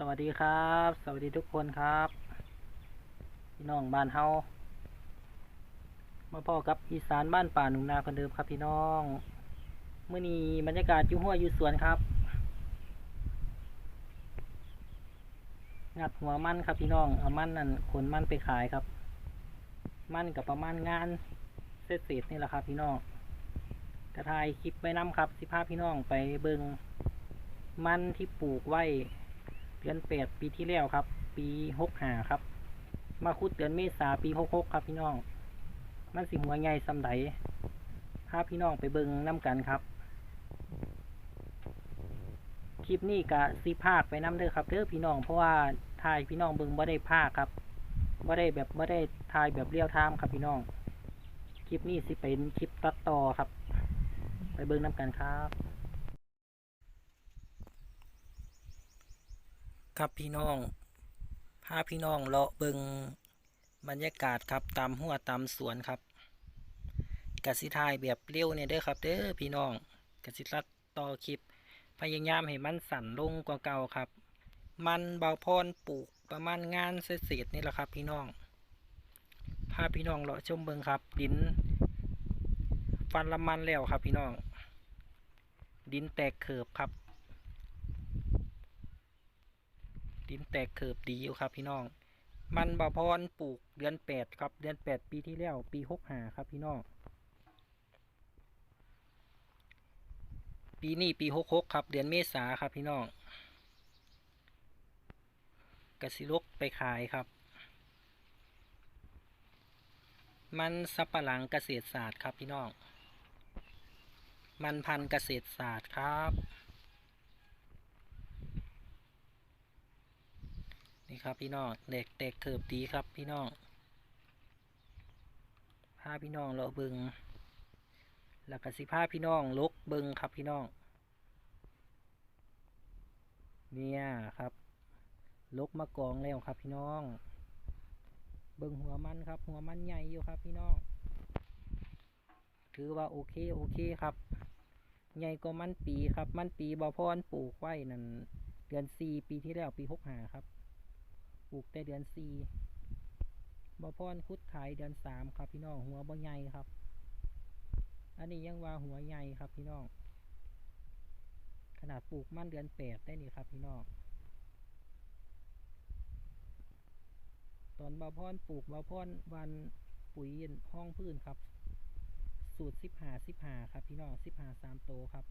สวัสดีครับ สวัสดีทุกคนครับ พี่น้องบ้านเฮามาพ่อกับอีสานบ้านป่าหนุ่มนาคนเดิมครับพี่น้องเมื่อนี้บรรยากาศอยู่ห้วยอยู่สวนครับงัดหัวมันครับพี่น้องเอามันนั่นขนมันไปขายครับ มันกับประมาณงานเศษเศษๆนี่แหละครับ พี่น้องกระทายคลิปไปน้ำครับสิพาพพี่น้องไปเบิงมันที่ปลูกไว้ ดือนแปดปีที่แล้วครับ ปีหกหาครับ มาคุดเดือนเมษาปีหกหกครับ พี่น้อง มันสิหัวใหญ่สำไดพาพี่น้องไปเบิงน้ำกันครับ คลิปนี้กะสีภาคไปน้ำเด้อครับเด้อพี่น้องเพราะว่าถ่ายพี่น้องเบิงบ่ได้ภาคครับบ่ได้แบบบ่ได้ถ่ายแบบเรียวไทม์ครับพี่น้อง คลิปนี้สิเป็นคลิปตัดต่อครับ ไปเบิงน้ำกันครับ ครับพี่น้องพาพี่น้องเลาะเบิงบรรยากาศครับตามหัวตามสวนครับกสิทายแบบเร็วเนี่ยเด้อครับเด้อพี่น้องกสิรัดต่อคลิป พยายามให้มันสั่นลงกว่าเก่าครับ มันเบาพรปลูกประมาณงานเศษนี่แหละครับ พี่น้องพาพี่น้องเลาะชมเบิงครับ ดิน ฟันละมันแล้วครับพี่น้อง ดินแตกเขิบครับ ดินแตกเขิบดีอยู่ครับพี่น้อง มันบาพรปลูกเดือนแปดครับเดือนแปดปีที่แล้วปีหกหาครับพี่น้อง ปีนี้ปีหกหกครับ เดือนเมษาครับพี่น้องกสิลกไปขายครับ มันสับปะหลังเกษตรศาสตร์ครับพี่น้อง มันพันเกษตรศาสตร์ครับ นี่ครับพี่น้องเด็กเด็กเขิบดีครับพี่น้องพาพี่น้องเราเบิงแล้วก็สิพาพี่น้องลกเบิงครับพี่น้อง เนี่ยครับ ลกมากองแล้วครับพี่น้อง เบิงหัวมันครับ หัวมันใหญ่อยู่ครับพี่น้อง ถือว่าโอเคโอเคครับ ใหญ่กว่ามันปีครับ มันปีบอพรปลูกไว้นั่นเดือนสี่ปีที่แล้วปีหกหาครับ ลูกแต่เดือนสี่บอพรคุดขายเดือนสามครับพี่น้องหัวบ่ใหญ่ครับ อันนี้ยังว่าหัวใหญ่ครับพี่น้อง ขนาดปลูกมั่นเดือนแปดได้นี่ครับพี่น้อง ตอนบาพรปลูกบาพรวันปุ๋ยห้องพื้นครับ สูตรสิบหาสิบหาครับพี่น้องสิบหาสามโตครับ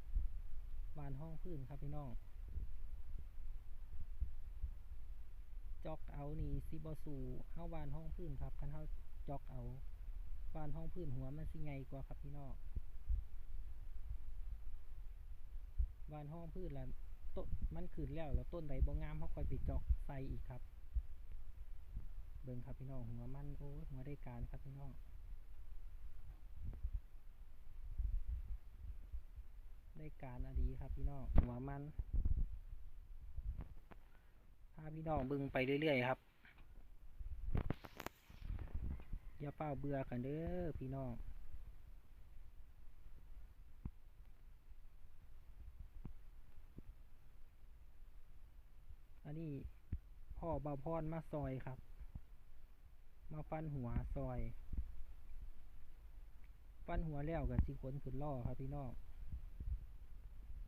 วานห้องพื้นครับพี่น้อง จอกเอานี่สิบสูเฮาวานห้องพื้นครับคันเฮาจอกเอาวานห้องพื้นหัวมันสิไงกว่าครับพี่น้องวานห้องพื้นแล้วต้นมันขึ้นแล้วแล้วต้นใดบ่งามเฮาค่อยไปจอกใส่อีกครับ เบิ่งครับพี่น้องหัวมันโอ้หัวได้การครับพี่น้องได้การอดีครับพี่น้องหัวมันาพี่น้องบึงไปเรื่อยๆครับ อย่าเป้าเบื่อกันเด้อพี่น้องอันนี้พ่อบาพรมาซอยครับ มาฟันหัวซอย ฟันหัวแล้วกับสิขนขึ้นล่อครับพี่น้อง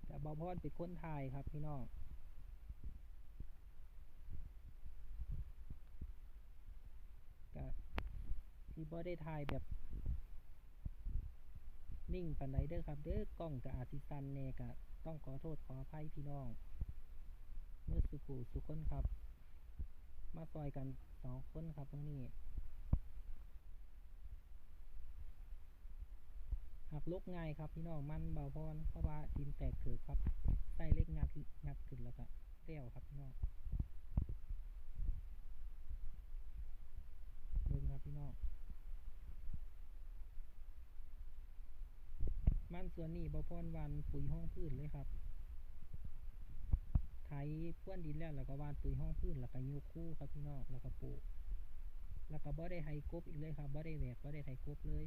แต่บาพรเป็นคนไทยครับพี่น้อง ก็ที่บ่ได้ถ่ายแบบ นิ่งปันไดเด้อครับ เด้อกล้องกับอาจสิสันเนกะต้องขอโทษขออภัยพี่น้องเมื่อสุขูสุคนครับ มาซอยกันสองคนครับตรงนี้หักลกง่ายครับพี่น้องมันเบาพรเพราะว่าดินแตกเถือครับใส่เล็กงัดงัดขึ้นแล้วก็เลี้ยวครับพี่น้อง เบิ่งครับพี่น้อง มัน ส่วนนี้บอพรวันปุ๋ยห้องพืชเลยครับไถพ่วนดินแล้วแล้วก็วานปุ๋ยห้องพืชแล้วก็ยกคู่ครับพี่น้องแล้วก็ปลูกแล้วก็บ่ได้ไถกบอีกเลยครับบ่ได้แหวกบ่ได้ไถกบเลย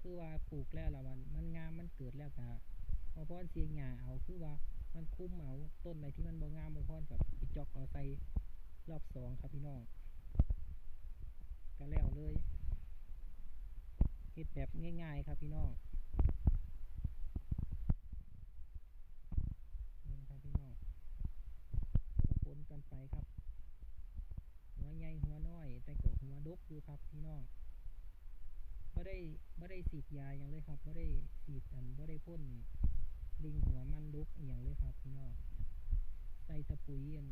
คือว่าปลูกแล้วละวันมันงามมันเกิดแล้วก็บอพรเสียงหญ้าเอาคือว่ามันคุ้มเอาต้นไหนที่มันบ่งามบ่พอนกับอีจอกเอาใส่รอบสองครับพี่น้องก็แล้วเลยเฮ็ดแบบง่าย ๆ ครับพี่น้องนี่ครับพี่น้องก็ปนกันไปครับ หัวใหญ่หัวน้อย แต่ก็หัว ดกอยู่ครับพี่น้องบ่ได้บ่ได้ฉีดยาอย่างเลยครับบ่ได้ฉีดอันบ่ได้พ่นลิงหัวมันดกอย่างเลยครับพี่น้องใส่ตะปุ๋ยอัน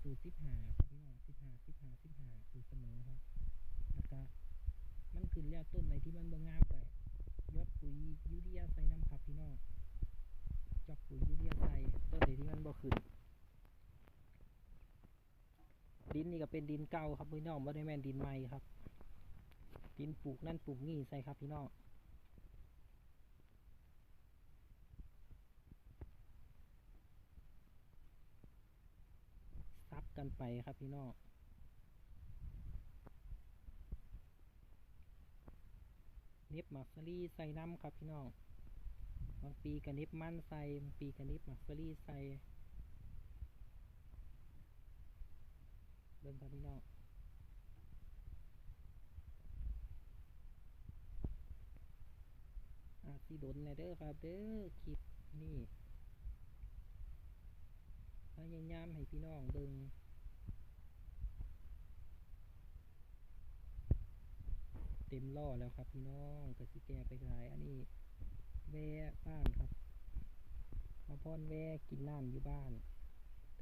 สูตรสิบหาครับพี่น้องสิบหาสิบหาสิบหาสูตรเสมอครับแล้วก็มันขึ้นแล้วต้นไหนที่มันบ่งามก็ยดปุ๋ยยูเรียใส่น้ำครับพี่น้องจอกปุ๋ยยูเรียใส่ต้นไหนที่มันบ่ขึ้น ดินนี่ก็เป็นดินเก่าครับพี่น้องไม่ได้แม่นดินใหม่ครับ ดินปลูกนั่นปลูกนี่ใส่ครับพี่น้องซับกันไปครับพี่น้องเน็บหมักสลีใส่น้ำครับพี่น้องบางปีก็เน็บมันใส่บางปีก็เน็บหมักสลีใส่ บิ่งครับพี่น้องอาจสิโดนแหน่เด้อครับ เด้อคลิปนี่พยายามให้พี่น้องเบิ่งเต็มล่อแล้วครับพี่น้องกสิแกไปขาย อันนี้ แวะบ้านครับมาพอนแวะกินน้ำอยู่บ้าน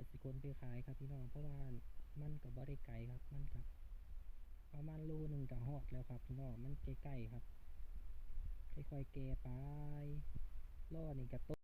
กสิคนไปขายครับพี่น้องเพราะว่ามันกับบริไกลครับ มันกับประมาณโลหนึ่งกับหอดแล้วครับพี่น้องมันใกล้ๆครับค่อยๆแกไปล่อนี่กับต